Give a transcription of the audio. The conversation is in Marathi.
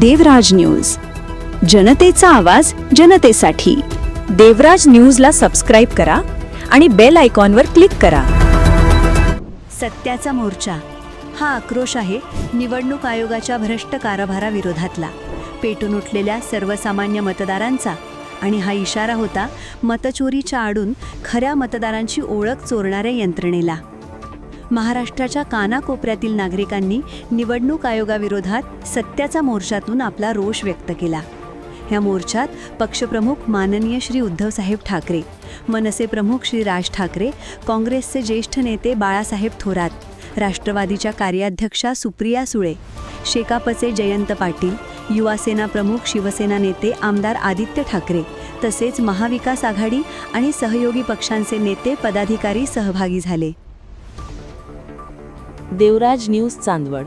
देवराज न्यूज. जनतेचा आवाज जनतेसाठी. देवराज न्यूजला सबस्क्राईब करा आणि बेल आयकॉनवर क्लिक करा. सत्याचा मोर्चा. हा आक्रोश आहे निवडणूक आयोगाच्या भ्रष्ट कारभाराविरोधातला. पेटून उठलेल्या सर्वसामान्य मतदारांचा आणि हा इशारा होता मतचोरीच्या आडून खऱ्या मतदारांची ओळख चोरणाऱ्या यंत्रणेला. महाराष्ट्राच्या कानाकोपऱ्यातील नागरिकांनी निवडणूक आयोगाविरोधात सत्याचा मोर्चातून आपला रोष व्यक्त केला. ह्या मोर्चात पक्षप्रमुख माननीय श्री उद्धवसाहेब ठाकरे मनसे प्रमुख श्री राज ठाकरे काँग्रेसचे ज्येष्ठ नेते बाळासाहेब थोरात राष्ट्रवादीच्या कार्याध्यक्षा सुप्रिया सुळे शेकापचे जयंत पाटील युवासेना प्रमुख शिवसेना नेते आमदार आदित्य ठाकरे तसेच महाविकास आघाडी आणि सहयोगी पक्षांचे नेते पदाधिकारी सहभागी झाले. देवराज न्यूज चांदवड.